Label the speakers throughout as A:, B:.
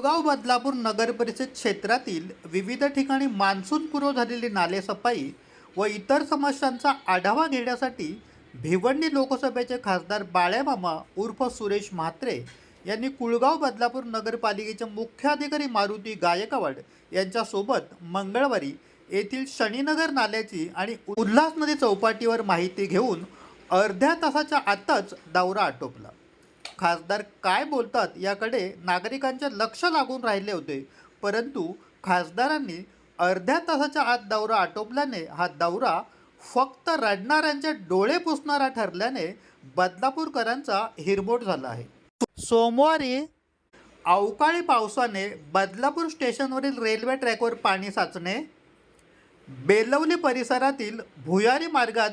A: गाव बदलापूर नगर परिषद क्षेत्रातील विविध ठिकाणी मान्सूनपूर्व झालेली नालेसफाई व इतर समस्यांचा आढावा घेण्यासाठी भिवंडी लोकसभेचे खासदार बाळ्यामामा उर्फ सुरेश म्हात्रे यांनी कुळगाव बदलापूर नगरपालिकेचे मुख्याधिकारी मारुती गायकवाड यांच्यासोबत मंगळवारी येथील शनीनगर नाल्याची आणि उल्हास नदी चौपाटीवर माहिती घेऊन अर्ध्या तासाच्या आतच दौरा आटोपला. खासदार काय बोलतात याकडे नागरिकांचे लक्ष लागून राहिले होते. परंतु खासदारांनी अर्ध्या तासाच्या आत दौरा आटोपल्याने हा दौरा फक्त रडणाऱ्यांचे डोळे पुसणारा ठरल्याने बदलापूरकरांचा हिरमोड झाला आहे. सोमवारी अवकाळी पावसाने बदलापूर स्टेशनवरील रेल्वे ट्रॅकवर पाणी साचणे बेलवली परिसरातील भुयारी मार्गात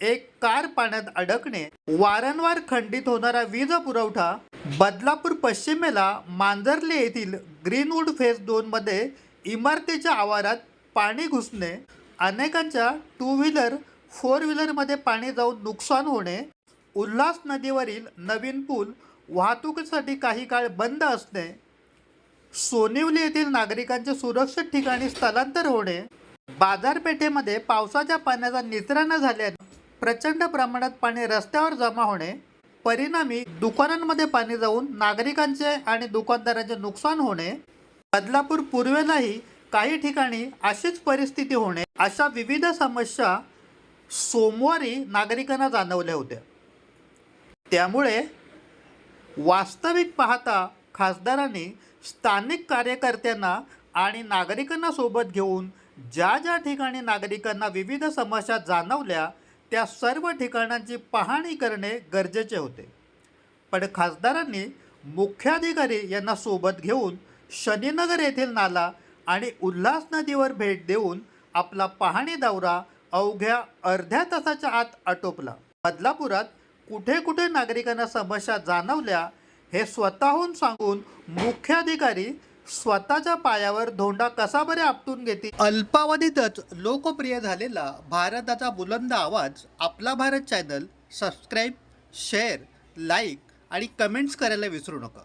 A: एक कार पाण्यात अडकणे वारंवार खंडित होणारा वीज पुरवठा बदलापूर पश्चिमेला मांजरले येथील ग्रीनवूड फेज दोनमध्ये इमारतीच्या आवारात पाणी घुसणे अनेकांच्या टू व्हीलर फोर व्हीलरमध्ये पाणी जाऊन नुकसान होणे उल्हास नदीवरील नवीन पूल वाहतुकीसाठी काही काळ बंद असणे सोनिवली येथील नागरिकांचे सुरक्षित ठिकाणी स्थलांतर होणे बाजारपेठेमध्ये पावसाच्या पाण्याचा निचरा न झाल्याने प्रचंड प्रमाणात पाणी रस्त्यावर जमा होणे परिणामी दुकानांमध्ये पाणी जाऊन नागरिकांचे आणि दुकानदारांचे नुकसान होणे बदलापूर पूर्वेलाही काही ठिकाणी अशीच परिस्थिती होणे अशा विविध समस्या सोमवारी नागरिकांना जाणवल्या होत्या. त्यामुळे वास्तविक पाहता खासदारांनी स्थानिक कार्यकर्त्यांना आणि नागरिकांना सोबत घेऊन ज्या ज्या ठिकाणी नागरिकांना विविध समस्या जाणवल्या त्या सर्व ठिकाणांची पाहणी करणे गरजेचे होते. पण खासदारांनी मुख्याधिकारी यांना सोबत घेऊन शनीनगर येथील नाला आणि उल्हास नदीवर भेट देऊन आपला पाहणी दौरा अवघ्या अर्ध्या तासाच्या आत आटोपला. बदलापुरात कुठे कुठे नागरिकांना समस्या जाणवल्या हे स्वतःहून सांगून मुख्याधिकारी स्वतःच्या पायावर धोंडा कसा बरे आपटून घेतील? अल्पावधीतच लोकप्रिय झालेला भारताचा बुलंद आवाज आपला Bharat channel subscribe share like आणि कमेंट्स करायला विसरू नका.